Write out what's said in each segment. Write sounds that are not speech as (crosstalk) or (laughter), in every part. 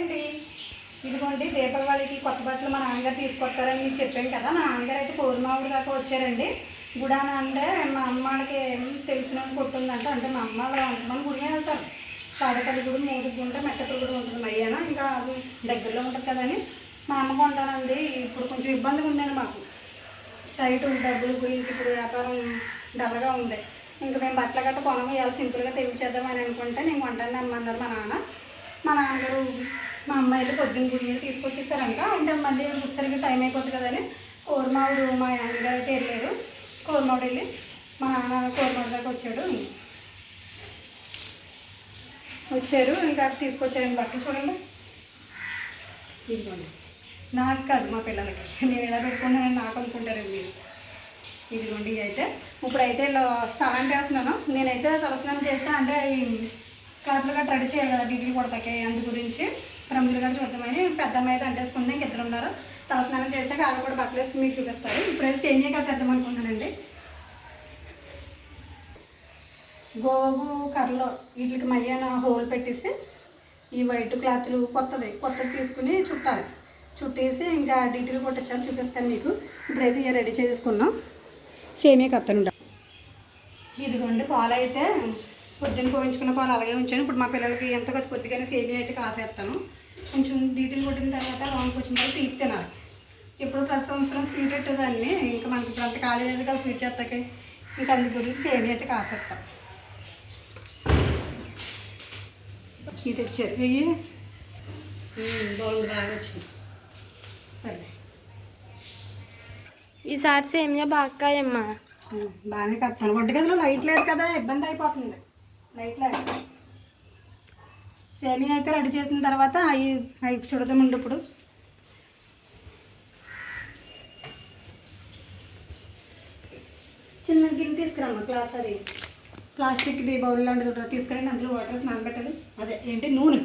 అండి ఇదిగోండి దీపావళికి కొత్త బట్టలు మా నాన్నగారు తీసుకొస్తారని మీకు చెప్పాను కదా. మా నాన్నగారు అయితే కోరిమావుడి దాకా వచ్చారండి. గుడాన అంటే మా అమ్మకి తెలిసిన కొట్టుందంట అంటే మా అమ్మ వాళ్ళ గుడి వెళ్తారు. తాడపల్లి గుడి మూడు గుంట మెట్టపల్లి గుడి ఉంటుంది అయ్యాన ఇంకా అది దగ్గరలో ఉంటుంది కదని మా అమ్మ కొంటానండి. ఇప్పుడు కొంచెం ఇబ్బందిగా ఉందండి మాకు. టైట్ డబ్బుల గురించి ఇప్పుడు వ్యాపారం డల్గా ఉంది. ఇంకా మేము బట్టలు గట్ట కొనము ఇవాళ సింపుల్గా తెలిచేద్దామని అనుకుంటే నేను వంటాను అమ్మన్నారు మా నాన్న. మా నాన్నగారు మా అమ్మాయిలు పొద్దున్న గుడి తీసుకొచ్చేసారంట. అంటే మళ్ళీ ఉత్తరికి టైం అయిపోతుంది కదని కోరమావుడు మా నాన్నగారు అయితే వెళ్ళారు. కోరమావుడు వెళ్ళి మా నాన్న కోరమావుడు దాకా వచ్చాడు. వచ్చారు. ఇంకా తీసుకొచ్చారండి. బట్టలు చూడండి. ఇదిగోండి. నాకు కాదు మా పిల్లలకి. నేను ఎలా పెట్టుకున్నానని నాకు అనుకుంటారండి మీరు. ఇదిగోండి అయితే. ఇప్పుడైతే ఇలా స్నానం చేస్తున్నాను. నేనైతే తలస్నానం చేస్తే. అంటే ఈ గట్రా రెడీ చేయాలి కదా డిగ్రీ కొడతాకి అందు గురించి. రంగులు గారు చూద్దామని పెద్ద అమ్మాయి అయితే అంటేసుకుంది ఇంక ఇద్దరు ఉన్నారు. తలస్నానం చేస్తే ఆవిడ కూడా బట్టలు వేసుకుని మీకు చూపిస్తారు. ఇప్పుడైతే సేమియా కాదు చేద్దాం అనుకుంటున్నానండి. గోగు కర్రలో వీటికి మయ్యాన హోల్ పెట్టేసి ఈ వైట్ క్లాత్లు కొత్తది కొత్తది తీసుకుని చుట్టాలి. చుట్టేసి ఇంకా డీటెయిల్ కొట్టించాలి చూపిస్తాను మీకు. ఇప్పుడైతే ఇక రెడీ చేసుకున్నాం. సేమియా కత్తనుండ. ఇదిగోండి పాలు అయితే పొద్దున్న పోయించుకున్న పాలు అలాగే ఉంచాను. ఇప్పుడు మా పిల్లలకి ఎంత కొద్ది కొద్దిగానే సేమియా అయితే కాసేస్తాను. కొంచెం డీటెయిల్ కొట్టిన తర్వాత లోన్కి వచ్చిన తర్వాత తీపి తినాలి ఇప్పుడు ప్రతి సంవత్సరం స్వీట్ పెట్టేదాన్ని ఇంకా మనకి ఇప్పుడు అంత ఖాళీ లేదు కదా స్వీట్ చేస్తాకి ఇంకా అందు గురించి సేమియా అయితే కాసేస్తాం. ఇది తెచ్చారు. వెయ్యి బాగుంది బాగా వచ్చింది. సరే ఈసారి సేమియా బాక్కాయమ్మా ఉమ్, బాగానే కత్తాను వంటగదిలో లైట్ లేదు కదా ఇబ్బంది అయిపోతుంది. లైట్ లేదు. సేమియా అయితే రెడీ చేసిన తర్వాత అవి అవి చూడదామండి ఇప్పుడు. చిన్న గిన్నె తీసుకురమ్మా క్లాత్ అది. ప్లాస్టిక్ది బౌల్ లాంటిది తీసుకురండి అందులో వాటర్ స్నానం పెట్టాలి అదే ఏంటి నూనె?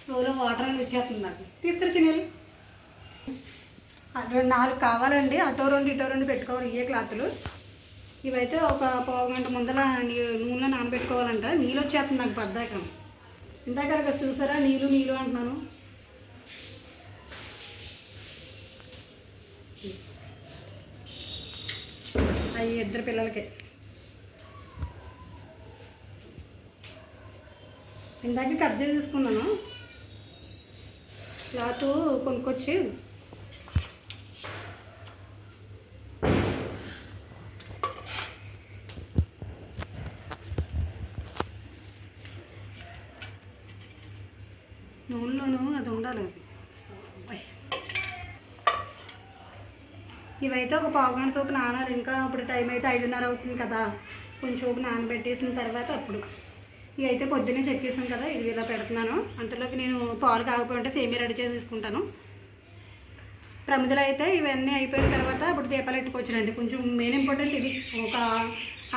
స్పూలో వాటర్ అని వచ్చేస్తుంది నాకు. తీసుకురా చిన్నలు అటు నాలుగు కావాలండి. అటో రెండు ఇటో రెండు పెట్టుకోవాలి ఇవే క్లాతులు ఇవైతే ఒక పావు గంట ముందర నూనెలో నానబెట్టుకోవాలంట. నీళ్ళు వచ్చేస్తుంది నాకు బద్దాకం. ఇందాక చూసారా? నీళ్ళు నీళ్ళు అంటున్నాను. అవి ఇద్దరు పిల్లలకి. ఇందాక కట్ చేసి తీసుకున్నాను క్లాత్ కొనుక్కొచ్చి ఇవైతే ఒక పావు గంట సోపు నానాలి. ఇంకా ఇప్పుడు టైం అయితే ఐదున్నర అవుతుంది కదా. కొంచెం సోపు నానబెట్టేసిన తర్వాత అప్పుడు. ఇవి అయితే పొద్దున్నే చెక్కేసాను కదా ఇది ఇలా పెడుతున్నాను. అంతలోకి నేను పాలు కాకపోతే సేమియా రెడీ చేసి తీసుకుంటాను. ప్రమిదలు అయితే ఇవన్నీ అయిపోయిన తర్వాత అప్పుడు దీపాలు పెట్టుకోవచ్చునండి. కొంచెం మెయిన్ ఇంపార్టెంట్ ఇది. ఒక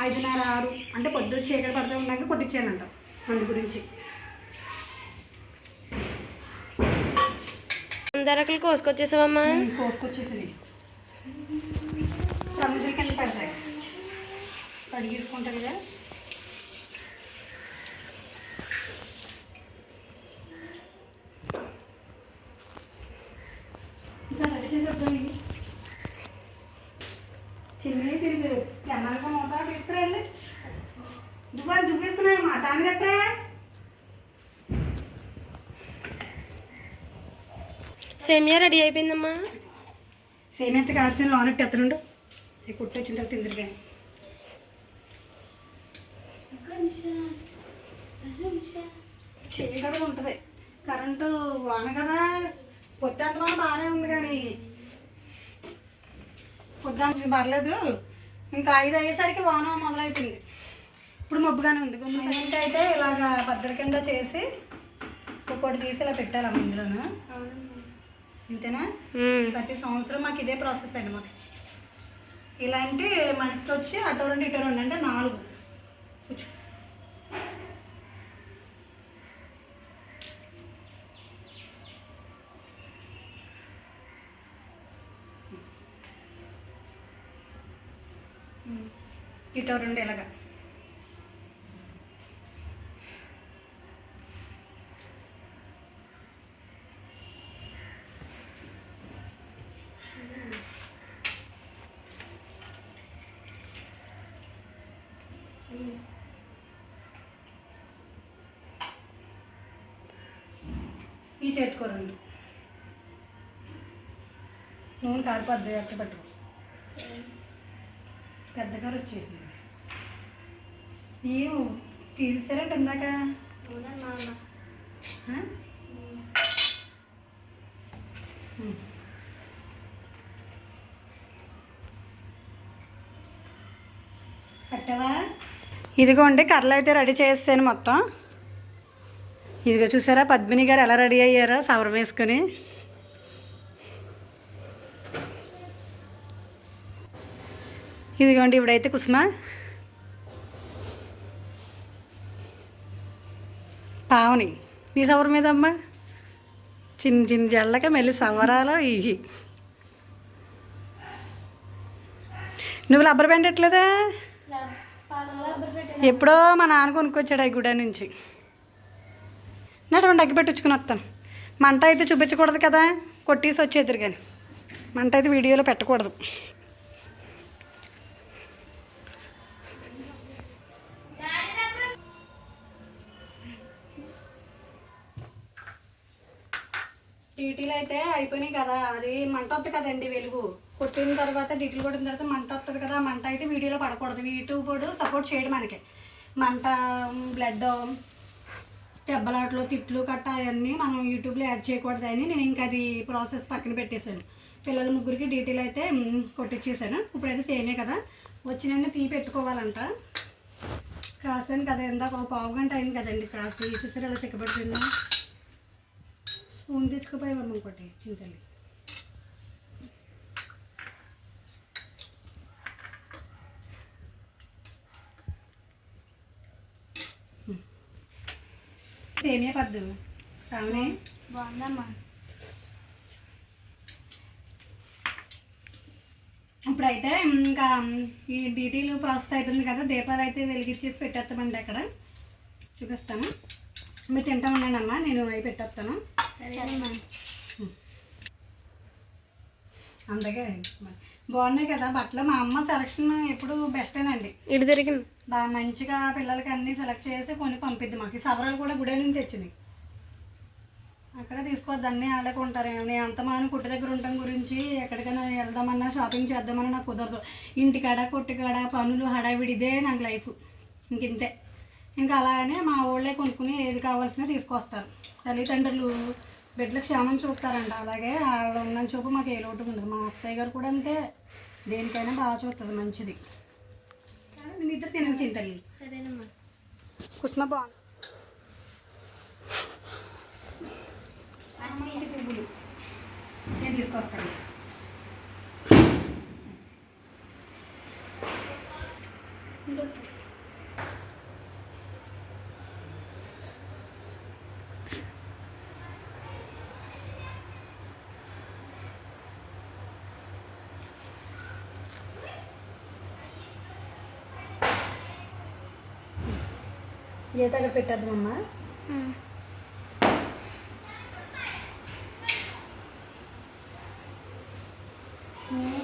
ఐదున్నర ఆరు అంటే పొద్దు చీకటి పడుతూ ఉన్నాక కొట్టించానంట అందు గురించి. అందరకలు కోసుకొచ్చేసావమ్మా. కోసుకొచ్చేసింది ప్రమిదల కింద పెడతాయి కడిగేసుకుంటాను కదా ఇంకా రెడీ చేసేద్దాం ఇవి. చిన్నవి తిరిగి ఎన్నాళ్ళకి మూత తీసుకురా వెళ్ళి దువ్వని దువ్వేస్తున్నాయమ్మా దాని దగ్గర సేమియా రెడీ అయిపోయిందమ్మా సేమెంత కాసిన లోన ఎత్తనుండు. ఈ కుట్టు వచ్చిన తర్వాత తిందరు కానీ. చీకటి ఉంటుంది. కరెంటు వాన కదా. పొద్దుంత వాన బాగానే ఉంది కానీ. పొద్దున్న పర్లేదు. ఇంకా ఐదు అయ్యేసరికి వాన మొదలైపోయింది. ఇప్పుడు మబ్బుగానే ఉంది. గమ్మున అయితే ఇలాగా బద్దల కింద చేసి ఒక్కొక్కటి తీసి ఇలా పెట్టాలమ్మ ఇందులోను. అంతేనా. ప్రతి సంవత్సరం మాకు ఇదే ప్రాసెస్ అండి మాకు ఇలాంటి మనిషికి వచ్చి అటో రెండు ఇటో రెండు అంటే నాలుగు. కూర్చో. ఇటో రెండు ఇలాగా ఈ చేతికో రెండు. నూనె కారిపోద్ది ఎట్ట పట్టుకో పెద్ద కారు వచ్చేసింది. ఏం తీసేసారంట ఇందాక. కట్టావా? ఇదిగోండి కర్రలు అయితే రెడీ చేసాను మొత్తం. ఇదిగో చూసారా పద్మిని గారు ఎలా రెడీ అయ్యారో సవరం వేసుకొని. ఇదిగోండి ఇప్పుడైతే కుసుమ. పావని నీ సవర మీద అమ్మా చిన్న చిన్న జల్లక మళ్ళీ సవరాలో ఈజీ నువ్వు రబ్బర్ బ్యాండ్ ఎట్లేదా? ఎప్పుడో మా నాన్న కొనుక్కొచ్చాడు ఆ గుడి నుంచి. నడవండి అగ్గి పెట్టించుకుని వస్తాను. మంట అయితే చూపించకూడదు కదా కొట్టేసి వచ్చేద్దరు కానీ మంట అయితే వీడియోలో పెట్టకూడదు. డీటీలు అయితే అయిపోయినాయి కదా అది మంట వస్తుంది కదండి వెలుగు. కొట్టిన తర్వాత డీటీలు కొట్టిన తర్వాత మంట వస్తుంది కదా మంట అయితే వీడియోలో పడకూడదు. వీటి కూడా సపోర్ట్ చేయడం మనకి. మంట బ్లడ్ దెబ్బలాట్లు తిట్లు కట్ట అవన్నీ మనం యూట్యూబ్లో యాడ్ చేయకూడదు అని నేను ఇంకా అది ప్రాసెస్ పక్కన పెట్టేశాను. పిల్లల ముగ్గురికి డీటెయిల్ అయితే కొట్టించేశాను కొట్టించేసాను ఇప్పుడైతే సేమే కదా. వచ్చిన తీ పెట్టుకోవాలంట. కాసాను కదా ఇందాక ఒక పావు గంట అయింది కదండి కాసి చూసారు ఎలా చెక్కబడుతుందో స్పూన్ తెచ్చుకోపోయావమ్మ ఇంకోటి చింతల్లి. సేమియా పద్దు కావనే బాగుందమ్మా ఇప్పుడైతే ఇంకా ఈ డీటీలు ప్రాసెస్ అయిపోయింది కదా దీపాలు అయితే వెలిగించేసి పెట్టేస్తామండి అక్కడ. చూపిస్తాను. మీరు తింటా ఉండండి అమ్మా నేను అవి పెట్టేస్తాను. అందుకే బాగున్నాయి కదా బట్టలు మా అమ్మ సెలక్షన్ ఎప్పుడు బెస్టేనండి ఇటు తిరిగింది. బాగా మంచిగా పిల్లలకి అన్నీ సెలెక్ట్ చేసి కొన్ని పంపిద్ది మాకు. ఈ సవరాలు కూడా గుడే నుంచి తెచ్చింది అక్కడ తీసుకోవద్దు అన్నీ వాళ్ళకి ఉంటారు నేను అంత కుట్టు దగ్గర ఉండటం గురించి ఎక్కడికైనా వెళ్దామన్నా షాపింగ్ చేద్దామన్నా నాకు కుదరదు. ఇంటికాడ కొట్టుకాడ పనులు హడావిడి ఇదే నాకు లైఫ్. ఇంక ఇంతే ఇంకా అలానే మా ఊళ్ళే కొనుక్కుని ఏది కావాల్సినా తీసుకొస్తారు. తల్లిదండ్రులు బిడ్డల క్షేమం చూస్తారంట. అలాగే వాళ్ళు ఉన్న చూపు మాకు ఏ లోటు ఉండదు. మా అత్తయ్య గారు కూడా అంతే. దేనికైనా బాగా చూస్తుంది మంచిది. మీ ఇద్దరు తినచ్చు తల్లి సరేనమ్మా. కుస్మ బాగుంది. పువ్వులు. నేను తీసుకొస్తాను. గీత అక్కడ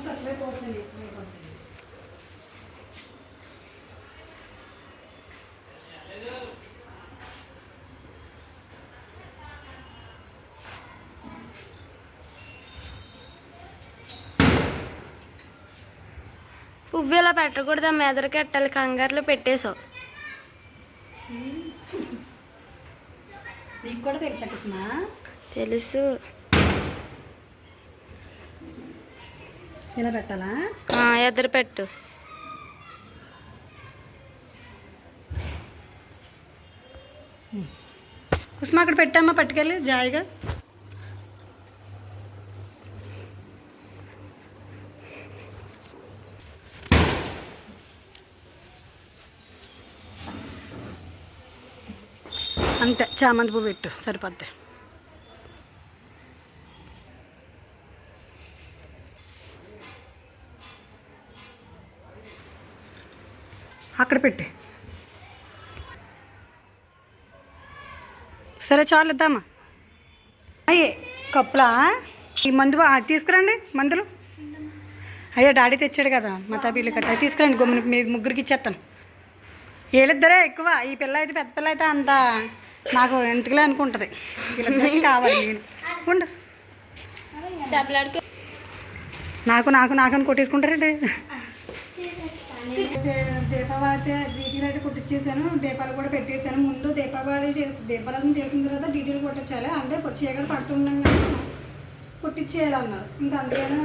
తక్కువే పోతుంది పువ్వు ఇలా పెట్టకూడదమ్మా ఎదరికి పెట్టాలి కంగారులో పెట్టేసావు నీకు కూడా తెలుసా ఇలా పెట్టాలా ఎదురు పెట్టు. కుసుమ అక్కడ పెట్టామా పట్టుకెళ్ళి జాయిగా. అంతే చామంతి పువ్వు పెట్టు సరిపోద్ది. అక్కడ పెట్టి. సరే చాలు ఇద్దామా? అయ్యే కప్పులా? ఈ మందు తీసుకురండి మందులు. అయ్యో డాడీ తెచ్చాడు కదా మతాబీలు కట్ట. తీసుకురండి గమ్మున మీ ముగ్గురికి ఇచ్చేస్తాను. వీళ్ళిద్దరే ఎక్కువ ఈ పిల్ల అయితే పెద్ద పిల్ల అయితే అంత నాకు ఎంతకులే అనుకుంటుంది. కావాలి. నేను ఉండు. నాకు నాకు నాకు అని కొట్టేసుకుంటారండి. దీపావళి డీటీలు అయితే దీపాలు కూడా పెట్టేశాను ముందు దీపావళి చేసి దీపాలను చేసిన తర్వాత డీటీలు కొట్టించాలి. అంటే చీకటి పడుతున్నాం కొట్టించేయాలి అన్నారు ఇంకా అందుకని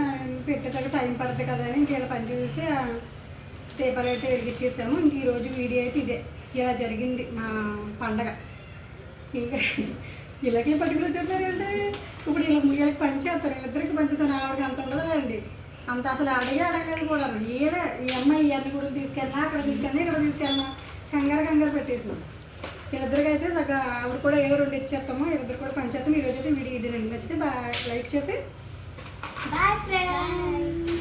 పెట్టేదాకా టైం పడుతుంది కదా అని ఇంకేలా పని చూసి దీపాలు అయితే వెలిగించేసాము. ఇంక ఈరోజు వీడియో అయితే ఇదే. ఇలా జరిగింది మా పండగ. ఇంకా (laughs) ఇలాగే పర్టికులర్ చెప్పారు అంటే ఇప్పుడు ఇలా ముయ్యాలకి పంచేస్తారు ఇద్దరికి పంచుతాను ఆవిడకి అంత ఉండదులేండి అంత అసలు అడిగే అడగలేదు కూడా. వీళ్ళే ఈ అమ్మాయి ఈ అన్ని కూడా తీసుకెళ్ళినా అక్కడ తీసుకెళ్ళినా ఇక్కడ తీసుకెళ్ళినా కంగారు కంగారు పెట్టేసినాం వీళ్ళిద్దరికి అయితే సగ ఆవిడ కూడా ఏ రెండు ఇచ్చేస్తాము వీళ్ళిద్దరు కూడా పంచేస్తాము ఈరోజు అయితే వీడియో ఇది. రెండు నచ్చితే బాగా లైక్ చేసి. Boy friend